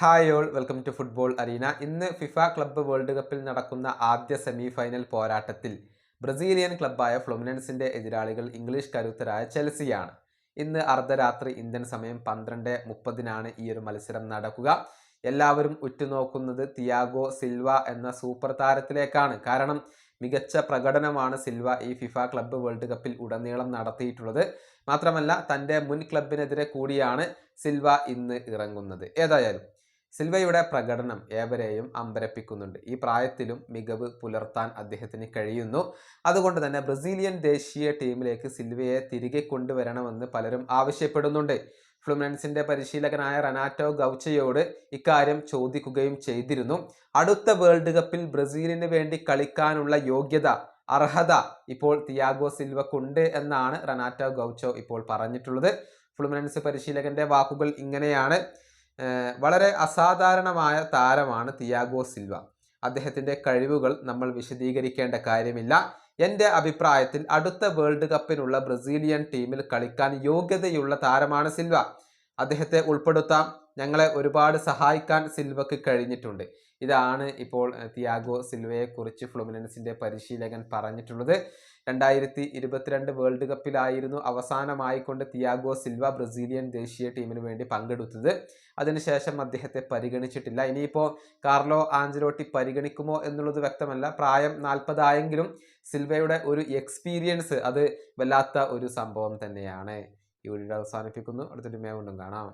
Hi all welcome to football arena ഇന്ന് FIFA club world കപ്പിൽ നടക്കുന്ന ആദ്യ സെമി ഫൈനൽ പോരാട്ടത്തിൽ ബ്രസീലിയൻ ക്ലബ്ബായ ഫ്ലൊമിനൻസിന്റെ എതിരാളികൾ ഇംഗ്ലീഷ് കരുത്തരായ ചെൽസിയാണ്. ഇന്ന് അർദ്ധരാത്രി ഇന്ത്യൻ സമയം പന്ത്രണ്ട് മുപ്പതിനാണ് ഈ ഒരു മത്സരം നടക്കുക. എല്ലാവരും ഉറ്റുനോക്കുന്നത് തിയാഗോ സിൽവ എന്ന സൂപ്പർ താരത്തിലേക്കാണ്. കാരണം മികച്ച പ്രകടനമാണ് സിൽവ ഈ ഫിഫ ക്ലബ്ബ് വേൾഡ് കപ്പിൽ ഉടനീളം നടത്തിയിട്ടുള്ളത്. മാത്രമല്ല തന്റെ മുൻ ക്ലബിനെതിരെ കൂടിയാണ് സിൽവ ഇന്ന് ഇറങ്ങുന്നത്. ഏതായാലും സിൽവയുടെ പ്രകടനം ഏവരെയും അമ്പരപ്പിക്കുന്നുണ്ട്. ഈ പ്രായത്തിലും മികവ് പുലർത്താൻ അദ്ദേഹത്തിന് കഴിയുന്നു. അതുകൊണ്ട് തന്നെ ബ്രസീലിയൻ ദേശീയ ടീമിലേക്ക് സിൽവയെ തിരികെ കൊണ്ടുവരണമെന്ന് പലരും ആവശ്യപ്പെടുന്നുണ്ട്. ഫ്ലുമിനൻസിന്റെ പരിശീലകനായ റനാറ്റോ ഗൗച്ചയോട് ഇക്കാര്യം ചോദിക്കുകയും ചെയ്തിരുന്നു. അടുത്ത വേൾഡ് കപ്പിൽ ബ്രസീലിന് വേണ്ടി കളിക്കാനുള്ള യോഗ്യത അർഹത ഇപ്പോൾ തിയാഗോ സിൽവക്കുണ്ട് എന്നാണ് റനാറ്റോ ഗൗച്ചോ ഇപ്പോൾ പറഞ്ഞിട്ടുള്ളത്. ഫ്ലുമിനൻസ് പരിശീലകന്റെ വാക്കുകൾ ഇങ്ങനെയാണ്. വളരെ അസാധാരണമായ താരമാണ് തിയാഗോ സിൽവ. അദ്ദേഹത്തിന്റെ കഴിവുകൾ നമ്മൾ വിശദീകരിക്കേണ്ട കാര്യമില്ല. എന്റെ അഭിപ്രായത്തിൽ അടുത്ത വേൾഡ് കപ്പിനുള്ള ബ്രസീലിയൻ ടീമിൽ കളിക്കാൻ യോഗ്യതയുള്ള താരമാണ് സിൽവ. അദ്ദേഹത്തെ ഉൾപ്പെടുത്താം. ഞങ്ങളെ ഒരുപാട് സഹായിക്കാൻ സിൽവക്ക് കഴിഞ്ഞിട്ടുണ്ട്. ഇതാണ് ഇപ്പോൾ തിയാഗോ സിൽവയെ കുറിച്ച് ഫ്ലുമിനൻസിന്റെ പരിശീലകൻ പറഞ്ഞിട്ടുള്ളത്. രണ്ടായിരത്തി ഇരുപത്തിരണ്ട് വേൾഡ് കപ്പിലായിരുന്നു അവസാനമായിക്കൊണ്ട് തിയാഗോ സിൽവ ബ്രസീലിയൻ ദേശീയ ടീമിന് വേണ്ടി പങ്കെടുത്തത്. അതിനുശേഷം അദ്ദേഹത്തെ പരിഗണിച്ചിട്ടില്ല. ഇനിയിപ്പോൾ കാർലോ ആഞ്ചലോട്ടി പരിഗണിക്കുമോ എന്നുള്ളത് വ്യക്തമല്ല. പ്രായം നാൽപ്പതായെങ്കിലും സിൽവയുടെ ഒരു എക്സ്പീരിയൻസ് അത് വല്ലാത്ത ഒരു സംഭവം തന്നെയാണ്. ഈ വീഡിയോ അവസാനിപ്പിക്കുന്നു. അടുത്തൊരു മേ കൊണ്ടും കാണാം.